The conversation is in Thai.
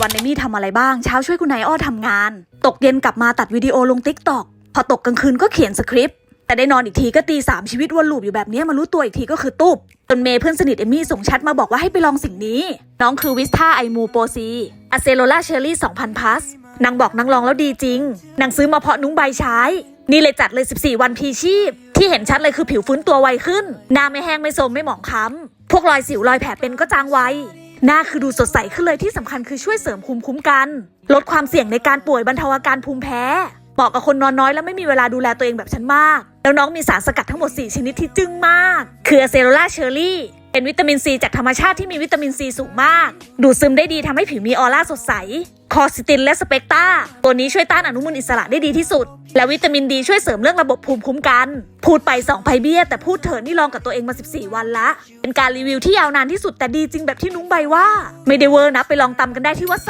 วันในมี่ทำอะไรบ้าง เช้าช่วยคุณนายอ้อทำงาน ตกเย็นกลับมาตัดวิดีโอลงติ๊กต็อกพอตกกลางคืนก็เขียนสคริปต์แต่ได้นอนอีกทีก็ตีสามชีวิตวนลูปอยู่แบบนี้มารู้ตัวอีกทีก็คือตุบจนเมย์เพื่อนสนิทเอมมี่ส่งแชทมาบอกว่าให้ไปลองสิ่งนี้ น้องคือวิสตาไอมูโปซีอะเซโลล่าเชอรี่2,000พัสนางบอกนางลองแล้วดีจริงนางซื้อมาเพาะนุ้งใบใช้ นี่เลยจัดเลย 14 วันพีชีพ ที่เห็นชัดเลยคือผิวฟื้นตัวไวขึ้นหน้าไม่แห้งไม่โทมไม่หมองคล้ำพวกรอยสิวรอยแผลเป็นก็จางไว หน้าคือดูสดใสขึ้นเลยที่สำคัญคือช่วยเสริมภูมิคุ้มกัน ลดความเสี่ยงในการป่วยบรรเทาอาการภูมิแพ้เหมาะกับคนนอนน้อยและไม่มีเวลาดูแลตัวเองแบบฉันมาก แล้วน้องมีสารสกัดทั้งหมด 4 ชนิดที่จึ้งมาก คือเซโรล่าเชอร์รี่ เป็นวิตามินซีจากธรรมชาติที่มีวิตามินซีสูงมาก ดูดซึมได้ดีทำให้ผิวมีออร่าสดใส คอสิตินและสเปกตาตัวนี้ช่วยต้านอนุมูลอิสระได้ดีที่สุด และวิตามินดีช่วยเสริมเรื่องระบบภูมิคุ้มกัน พูดไปสองไพเบี้ยแต่พูดเถินนี่ลองกับตัวเองมา 14 วันละ เป็นการรีวิวที่ยาวนานที่สุดแต่ดีจริงแบบที่นุ้งใบว่า ไม่ได้เวอร์นะไปลองตำกันได้ที่วัด